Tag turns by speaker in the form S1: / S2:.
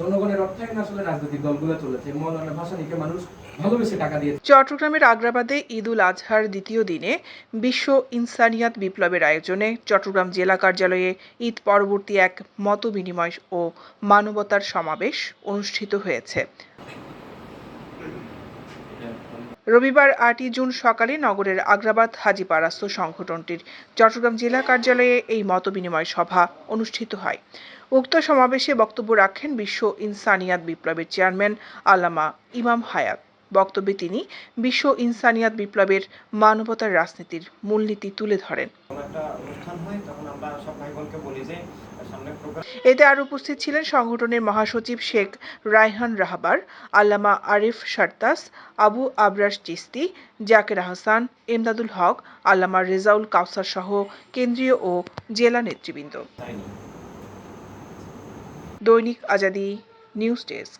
S1: জনগণের অর্থায়ন আসলে রাজনৈতিক দলগুলো চলেছে। মৌলানা ভাসানীকে মানুষ ভালোবেসে টাকা দিয়ে
S2: চট্টগ্রামের আগ্রাবাদে ঈদ উল আজহার দ্বিতীয় দিনে বিশ্ব ইনসানিয়াত বিপ্লবের আয়োজনে চট্টগ্রাম জেলা কার্যালয়ে ঈদ পরবর্তী এক মত বিনিময় ও মানবতার সমাবেশ অনুষ্ঠিত হয়েছে। রবিবার আটই জুন সকালে নগরের আগ্রাবাদ হাজিপারাস্ত সংগঠনটির চট্টগ্রাম জেলা কার্যালয়ে এই মতবিনিময় সভা অনুষ্ঠিত হয়। উক্ত সমাবেশে বক্তব্য রাখেন বিশ্ব ইনসানিয়াত বিপ্লবের চেয়ারম্যান আল্লামা ইমাম হায়াত। বক্তব্যে তিনি বিশ্ব ইনসানিয়াত বিপ্লবের মানবতার রাজনীতির মূলনীতি তুলে ধরেন। এতে আর উপস্থিত ছিলেন সংগঠনের মহাসচিব শেখ রায়হান রাহাবার আল্লামা আরিফ সারতাস আবু আবরার চিস্তি জাকের আহসান এমদাদুল হক আল্লামা রেজাউল কাউসার সহ কেন্দ্রীয় ও জেলা নেতৃবৃন্দ। দৈনিক আজাদি নিউজ ডেস্ক।